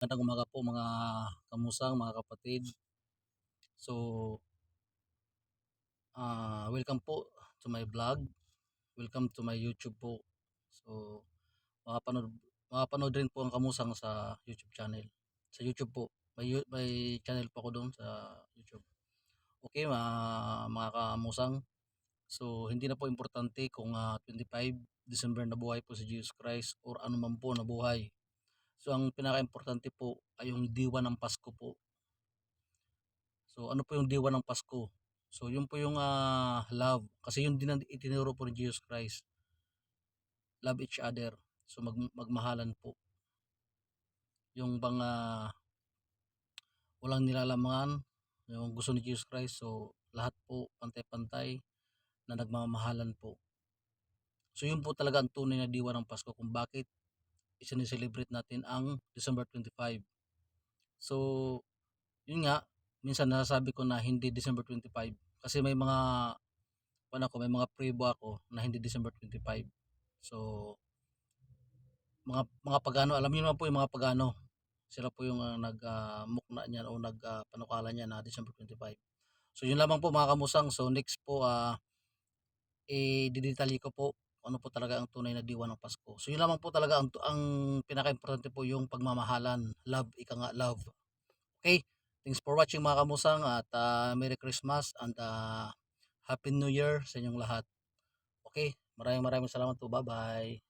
Magandang umaga po mga kamusang, mga kapatid. So, ah welcome po to my vlog. Welcome to my YouTube po. So, makapanood, makapanood rin po ang kamusang sa YouTube channel. Sa YouTube po. May, may channel po ako doon sa YouTube. Okay, mga, mga kamusang. So, hindi na po importante kung ah, 25 December na buhay po si Jesus Christ or ano man po na buhay. So, ang pinaka-importante po ay yung diwa ng Pasko po. So, ano po yung diwa ng Pasko? So, yun po yung ah, love. Kasi yun din ang itinuro po ni Jesus Christ. Love each other. So, mag, magmahalan po. Yung bang ah, walang nilalamangan, yung gusto ni Jesus Christ. So, lahat po pantay-pantay na nagmamahalan po. So, yun po talaga ang tunay na diwa ng Pasko kung bakit isineselebrate natin ang December 25. So, yun nga, minsan nasasabi ko na hindi December 25 kasi may mga ano ko, may mga prebo ako na hindi December 25. So, mga mga pagano, alam niyo naman po yung mga pagano. Sila po yung uh, nag-mukna niyan o nag-panukala niya na December 25. So, yun lamang po mga kamusang. So, next po, ah i-detalye ko po ano po talaga ang tunay na diwa ng Pasko. So, yun lamang po talaga ang, ang pinaka-importante po yung pagmamahalan. Love, ika nga, love. Okay? Thanks for watching mga kamusang at ah, Merry Christmas and ah, Happy New Year sa inyong lahat. Okay? Maraming maraming salamat po. Bye-bye.